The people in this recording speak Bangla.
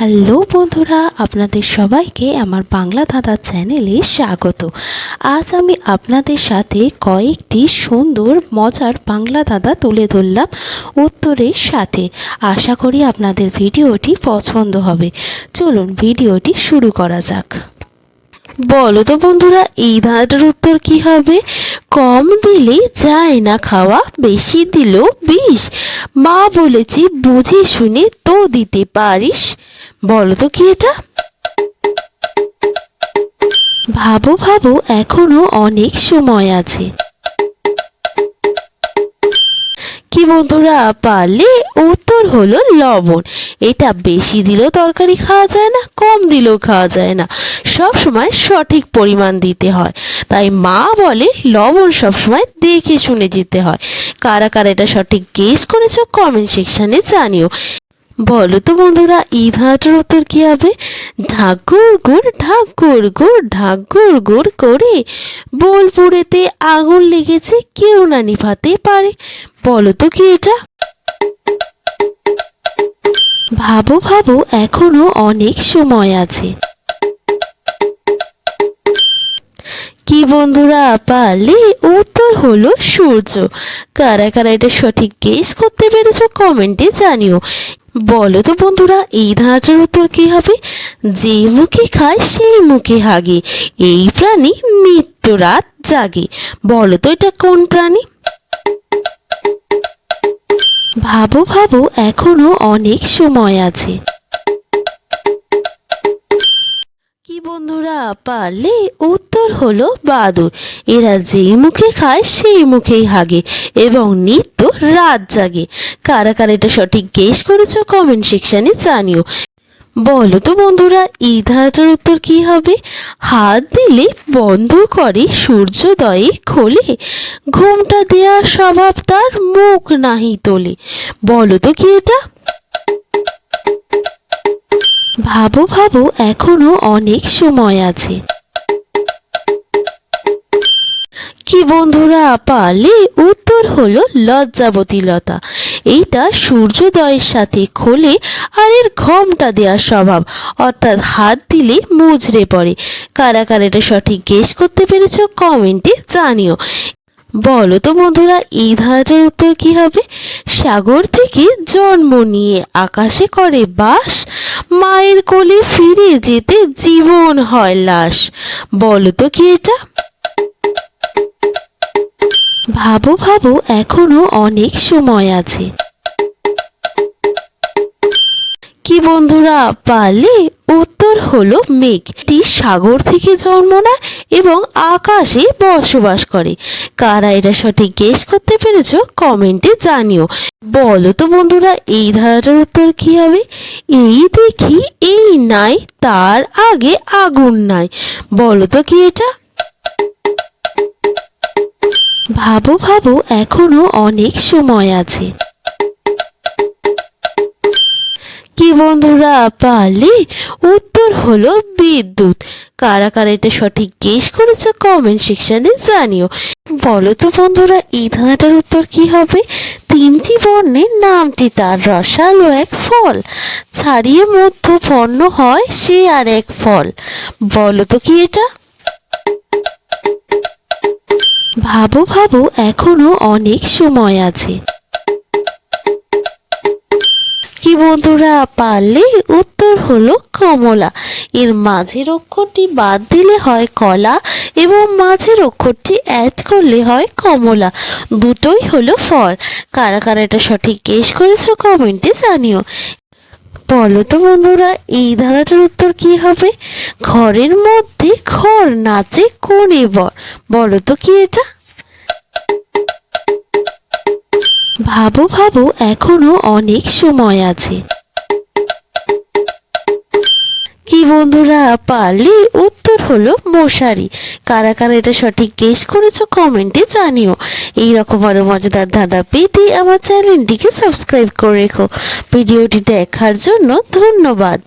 হ্যালো বন্ধুরা, আপনাদের সবাইকে আমার বাংলা দাদা চ্যানেলে স্বাগত। আজ আমি আপনাদের সাথে কয়েকটি সুন্দর, মজার বাংলা দাদা তুলে ধরলাম উত্তরের সাথে। আশা করি আপনাদের ভিডিওটি পছন্দ হবে। চলুন ভিডিওটি শুরু করা যাক। বলো তো বন্ধুরা, এই ধাঁধাটার উত্তর কি হবে? কম দিলে যায় না খাওয়া, বেশি দিলেও বিষ। মা বলেছে, বুঝে শুনে তো দিতে পারিস। বলো তো কি এটা? ভাবো ভাবো, এখনও অনেক সময় আছে। কি বন্ধুরা? পারলে উত্তর হলো লবণ। এটা বেশি দিলেও তরকারি খাওয়া যায় না, কম দিলেও খাওয়া যায় না। সব সময় সঠিক পরিমাণ দিতে হয়। তাই মা বলে লবণ সবসময় দেখে শুনে যেতে হয়। কারা কারা এটা সঠিক গেস করেছ কমেন্ট সেকশনে জানিও। বলো তো বন্ধুরা এই ধাঁটার উত্তর কি হবে? ঢাকুর গুড় ঢাকুর গুড় ঢাকুর গুড় করে বোলপুরেতে আগুন লেগেছে, কেউ না নিভাতে পারে। বলো তো কি এটা? ভাবো ভাবো, এখনও অনেক সময় আছে। কি বন্ধুরা, পারলে উত্তর হলো সূর্য। কারা কারা এটা সঠিক গেস করতে পেরেছ কমেন্টে জানিও। বলো তো বন্ধুরা, এই ধাঁচার উত্তর কি হবে? যে মুখে খায় সেই মুখে হাগে, এই প্রাণী নিত্য রাত জাগে। বলো তো এটা কোন প্রাণী? ভাবো ভাবো, এখনও অনেক সময় আছে। কি বন্ধুরা, পারলে উত্তর হলো বাদুর এরা যেই মুখে খায়, সেই মুখেই হাগে, এবং নিত্য রাত জাগে। কারা কারা এটা সঠিক গেস করেছ কমেন্ট সেকশানে জানিও। বলো তো বন্ধুরা, এই ধারাটার উত্তর কি হবে? হাত দিলে বন্ধ করে সূর্যোদয়ে খোলে, ঘুমটা দেয়া স্বভাব তার মুখ নাহি তোলে। বলো তো কি এটা? ভাবো ভাবো, এখনও অনেক সময় আছে। কি বন্ধুরা পালে উত্তর হলো লজ্জাবতী লতা। এইটা সূর্যোদয়ের সাথে খোলে আর এর ঘমটা দেওয়ার স্বভাব, অর্থাৎ হাত দিলে মুজরে পড়ে। কারা কারা এটা সঠিক গেস করতে পেরেছ কমেন্টে জানিও। বলো তো বন্ধুরা, এই ধারাটার উত্তর কি হবে? সাগর থেকে জন্ম নিয়ে আকাশে করে বাস, মায়ের কোলে ফিরে যেতে জীবন হয় লাশ। বলো তো কি এটা? ভাবো ভাবো, এখনও অনেক সময় আছে। কি বন্ধুরা পারলে উত্তর হলো মেঘ। এটি সাগর থেকে জন্ম নেয় এবং আকাশে বসবাস করে। কারা এটা সঠিক গেস করতে পেরেছ কমেন্টে জানিও। বলো তো বন্ধুরা, এই ধারাটার উত্তর কি হবে? এই দেখি, এই নাই, তার আগে আগুন নাই। বলো তো কি এটা? ভাবো ভাবো, এখনও অনেক সময় আছে। কি বন্ধুরা, পারলে উত্তর হলো বিদ্যুৎ। কারা কারা এটা সঠিক গেস করেছে কমেন্ট সেকশনে জানিও। বলো তো বন্ধুরা, এই ধাঁধাটার উত্তর কি হবে? তিনটি বর্ণের নামটি তার, রসালো এক ফল। ছাড়িয়ে মধ্যপন্ন হয় সে আর এক ফল। বলো তো কি এটা? ভাবো ভাবো, এখনও অনেক সময় আছে। কি বন্ধুরা, পারলে উত্তর হলো কমলা। এর মাঝের অক্ষরটি বাদ দিলে হয় কলা এবং মাঝের অক্ষরটি অ্যাড করলে হয় কমলা। দুটোই হলো ফল কারা কারা এটা সঠিক গেস করেছ কমেন্টে জানিও। বলো তো বন্ধুরা, এই ধারাটার উত্তর কি হবে? ঘরের মধ্যে ঘর নাচে কোনে বর। বলো তো কি এটা? ভাবো ভাবো, এখনও অনেক সময় আছে। কি বন্ধুরা? পারলে উত্তর হলো মশারি। কারা কারা এটা সঠিক গেস করেছ কমেন্টে জানিও। এই রকম আরও মজাদার ধাঁধা পেতে আমার চ্যানেলটিকে সাবস্ক্রাইব করে রেখো। ভিডিওটি দেখার জন্য ধন্যবাদ।